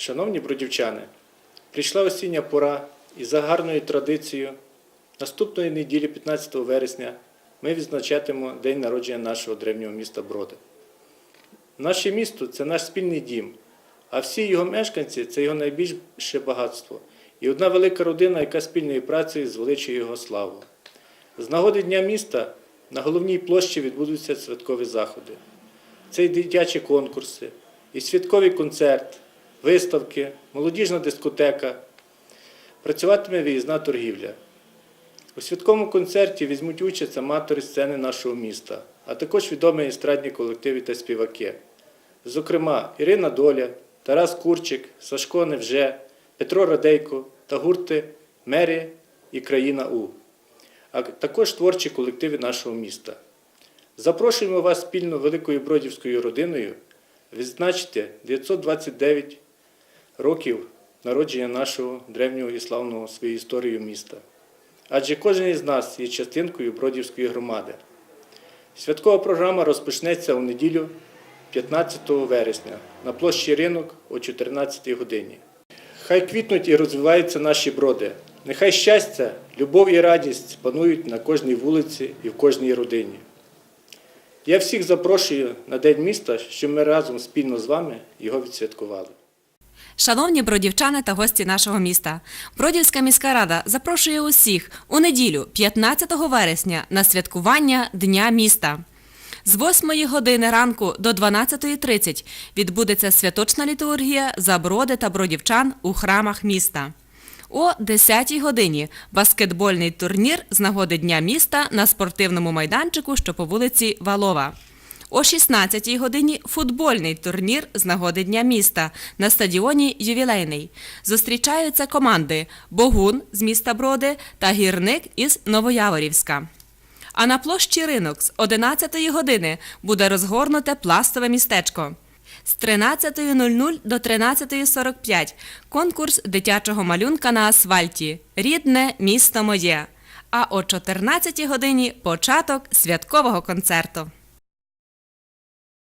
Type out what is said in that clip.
Шановні бродівчани, прийшла осіння пора і за гарною традицією наступної неділі, 15 вересня, ми відзначатимемо День народження нашого древнього міста Броди. Наше місто це наш спільний дім, а всі його мешканці це його найбільше багатство і одна велика родина, яка спільною працею звеличує його славу. З нагоди Дня міста на головній площі відбудуться святкові заходи. Це і дитячі конкурси, і святковий концерт, виставки, молодіжна дискотека. Працюватиме виїзна торгівля. У святковому концерті візьмуть участь аматори сцени нашого міста, а також відомі естрадні колективи та співаки. Зокрема, Ірина Доля, Тарас Курчик, Сашко Невже, Петро Радейко та гурти Мері і Країна У, а також творчі колективи нашого міста. Запрошуємо вас спільно великою бродівською родиною відзначити 929 років народження нашого древнього і славного своєю історією міста. Адже кожен із нас є частинкою Бродівської громади. Святкова програма розпочнеться у неділю 15 вересня на площі ринок о 14 годині. Хай квітнуть і розвиваються наші броди. Нехай щастя, любов і радість панують на кожній вулиці і в кожній родині. Я всіх запрошую на День міста, щоб ми разом спільно з вами його відсвяткували. Шановні бродівчани та гості нашого міста, Бродівська міська рада запрошує усіх у неділю, 15 вересня, на святкування Дня міста. З 8 години ранку до 12.30 відбудеться святочна літургія за броди та бродівчан у храмах міста. О 10 годині баскетбольний турнір з нагоди Дня міста на спортивному майданчику, що по вулиці Валова. О 16 годині футбольний турнір з нагоди Дня міста на стадіоні Ювілейний. Зустрічаються команди Богун з міста Броди та Гірник із Новояворівська. А на площі ринок з 11 години буде розгорнуте пластове містечко. З 13.00 до 13.45 конкурс дитячого малюнка на асфальті Рідне місто моє. А о 14 годині початок святкового концерту.